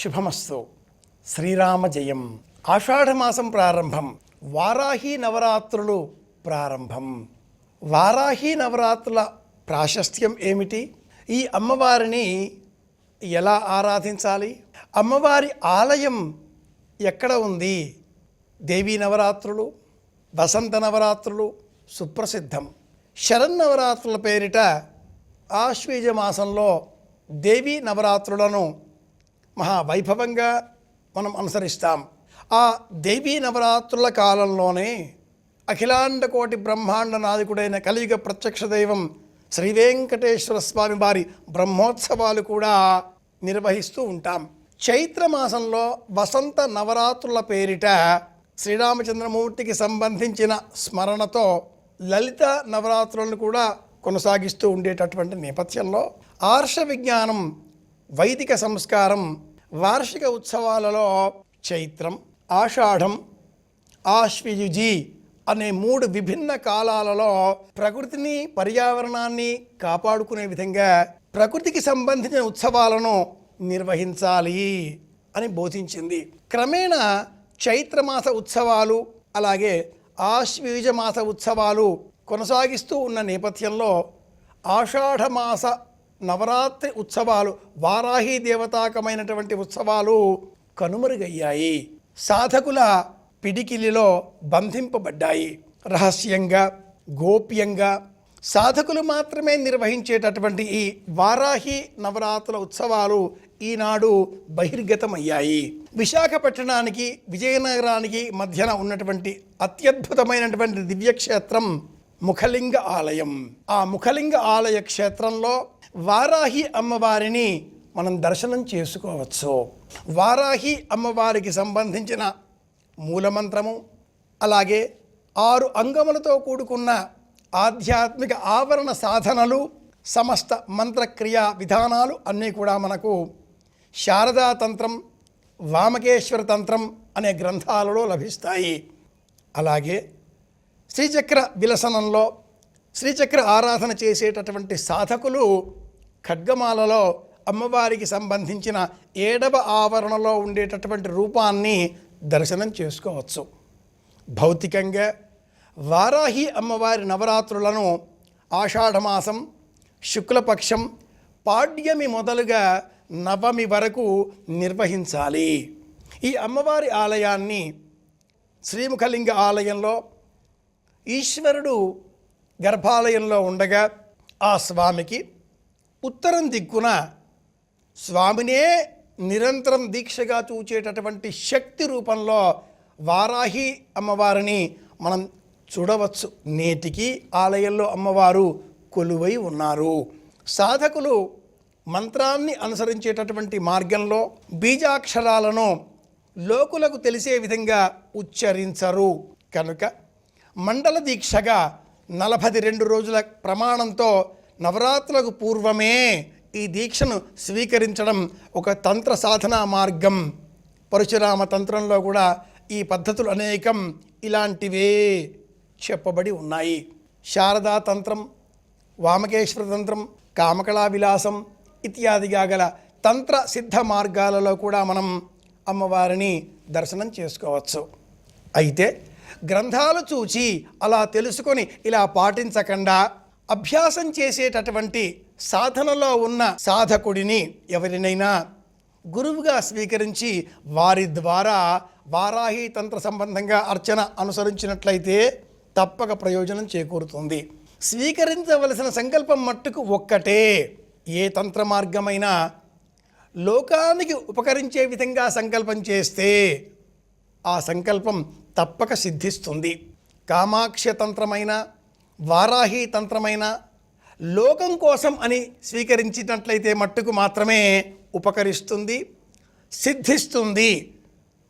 శుభమస్తు. శ్రీరామ జయం ఆషాఢమాసం ప్రారంభం. వారాహి నవరాత్రులు ప్రారంభం. వారాహి నవరాత్రుల ప్రాశస్త్యం ఏమిటి? ఈ అమ్మవారిని ఎలా ఆరాధించాలి? అమ్మవారి ఆలయం ఎక్కడ ఉంది? దేవీ నవరాత్రులు వసంత నవరాత్రులు సుప్రసిద్ధం. శరన్నవరాత్రుల పేరిట ఆశ్వీజ మాసంలో దేవీ నవరాత్రులను మహావైభవంగా మనం అనుసరిస్తాం. ఆ దేవీ నవరాత్రుల కాలంలోనే అఖిలాండ కోటి బ్రహ్మాండ నాయకుడైన కలియుగ ప్రత్యక్ష దైవం శ్రీ వెంకటేశ్వర స్వామి వారి బ్రహ్మోత్సవాలు కూడా నిర్వహిస్తూ ఉంటాం. చైత్ర మాసంలో వసంత నవరాత్రుల పేరిట శ్రీరామచంద్రమూర్తికి సంబంధించిన స్మరణతో లలిత నవరాత్రులను కూడా కొనసాగిస్తూ ఉండేటటువంటి నేపథ్యంలో ఆర్ష విజ్ఞానం వైదిక సంస్కారం వార్షిక ఉత్సవాలలో చైత్రం ఆషాఢం ఆశ్వయుజి అనే మూడు విభిన్న కాలాలలో ప్రకృతిని పర్యావరణాన్ని కాపాడుకునే విధంగా ప్రకృతికి సంబంధించిన ఉత్సవాలను నిర్వహించాలి అని బోధించింది. క్రమేణా చైత్రమాస ఉత్సవాలు అలాగే ఆశ్వీజమాస ఉత్సవాలు కొనసాగిస్తూ ఉన్న నేపథ్యంలో ఆషాఢమాస నవరాత్రి ఉత్సవాలు వారాహి దేవతాకమైనటువంటి ఉత్సవాలు కనుమరుగయ్యాయి. సాధకుల పిడికిలిలో బంధింపబడ్డాయి. రహస్యంగా గోప్యంగా సాధకులు మాత్రమే నిర్వహించేటటువంటి ఈ వారాహి నవరాత్రుల ఉత్సవాలు ఈనాడు బహిర్గతమయ్యాయి. విశాఖపట్టణానికి విజయనగరానికి మధ్యన ఉన్నటువంటి అత్యద్భుతమైనటువంటి దివ్యక్షేత్రం ముఖలింగ ఆలయం. ఆ ముఖలింగ ఆలయ క్షేత్రంలో వారాహి అమ్మవారిని మనం దర్శనం చేసుకోవచ్చు. వారాహి అమ్మవారికి సంబంధించిన మూలమంత్రము అలాగే ఆరు అంగములతో కూడుకున్న ఆధ్యాత్మిక ఆవరణ సాధనలు సమస్త మంత్రక్రియా విధానాలు అన్నీ కూడా మనకు శారదా తంత్రం వామకేశ్వర తంత్రం అనే గ్రంథాలలో లభిస్తాయి. అలాగే శ్రీచక్ర విలసనంలో శ్రీచక్ర ఆరాధన చేసేటటువంటి సాధకులు ఖడ్గమాలలో అమ్మవారికి సంబంధించిన ఏడవ ఆవరణలో ఉండేటటువంటి రూపాన్ని దర్శనం చేసుకోవచ్చు. భౌతికంగా వారాహి అమ్మవారి నవరాత్రులను ఆషాఢమాసం శుక్లపక్షం పాడ్యమి మొదలుగా నవమి వరకు నిర్వహించాలి. ఈ అమ్మవారి ఆలయాన్ని శ్రీముఖలింగ ఆలయంలో ఈశ్వరుడు గర్భాలయంలో ఉండగా ఆ స్వామికి ఉత్తరం దిక్కున స్వామినే నిరంతరం దీక్షగా చూచేటటువంటి శక్తి రూపంలో వారాహి అమ్మవారిని మనం చూడవచ్చు. నేటికి ఆలయంలో అమ్మవారు కొలువై ఉన్నారు. సాధకులు మంత్రాన్ని అనుసరించేటటువంటి మార్గంలో బీజాక్షరాలను లోకులకు తెలిసే విధంగా ఉచ్చరించరు. కనుక మండల దీక్షగా నలభై రెండు రోజుల ప్రమాణంతో నవరాత్రులకు పూర్వమే ఈ దీక్షను స్వీకరించడం ఒక తంత్ర సాధనా మార్గం. పరశురామ తంత్రంలో కూడా ఈ పద్ధతులు అనేకం ఇలాంటివే చెప్పబడి ఉన్నాయి. శారదా తంత్రం వామకేశ్వర తంత్రం కామకళా విలాసం ఇత్యాదిగా గల తంత్ర సిద్ధ మార్గాలలో కూడా మనం అమ్మవారిని దర్శనం చేసుకోవచ్చు. అయితే గ్రంథాలు చూచి అలా తెలుసుకొని ఇలా పాటించకుండా అభ్యాసం చేసేటటువంటి సాధనలో ఉన్న సాధకుడిని ఎవరినైనా గురువుగా స్వీకరించి వారి ద్వారా వారాహి తంత్ర సంబంధంగా అర్చన అనుసరించినట్లయితే తప్పక ప్రయోజనం చేకూరుతుంది. స్వీకరించవలసిన సంకల్పం మట్టుకు ఒక్కటే. ఏ తంత్ర మార్గమైనా లోకానికి ఉపకరించే విధంగా సంకల్పం చేస్తే ఆ సంకల్పం తప్పక సిద్ధిస్తుంది. కామాక్షతంత్రమైన వారాహి తంత్రమైన లోకం కోసం అని స్వీకరించినట్లయితే మట్టుకు మాత్రమే ఉపకరిస్తుంది సిద్ధిస్తుంది.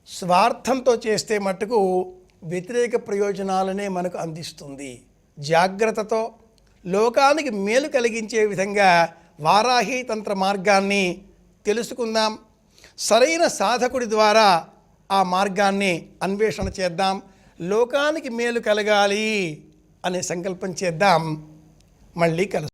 స్వార్థంతో చేస్తే మట్టుకు వ్యతిరేక ప్రయోజనాలనే మనకు అందిస్తుంది. జాగ్రత్తతో లోకానికి మేలు కలిగించే విధంగా వారాహి తంత్ర మార్గాన్ని తెలుసుకుందాం. సరైన సాధకుడి ద్వారా ఆ మార్గాన్ని అన్వేషణ చేద్దాం. లోకానికి మేలు కలగాలి అనే సంకల్పం చేద్దాం. మళ్ళీ కలుస్తాం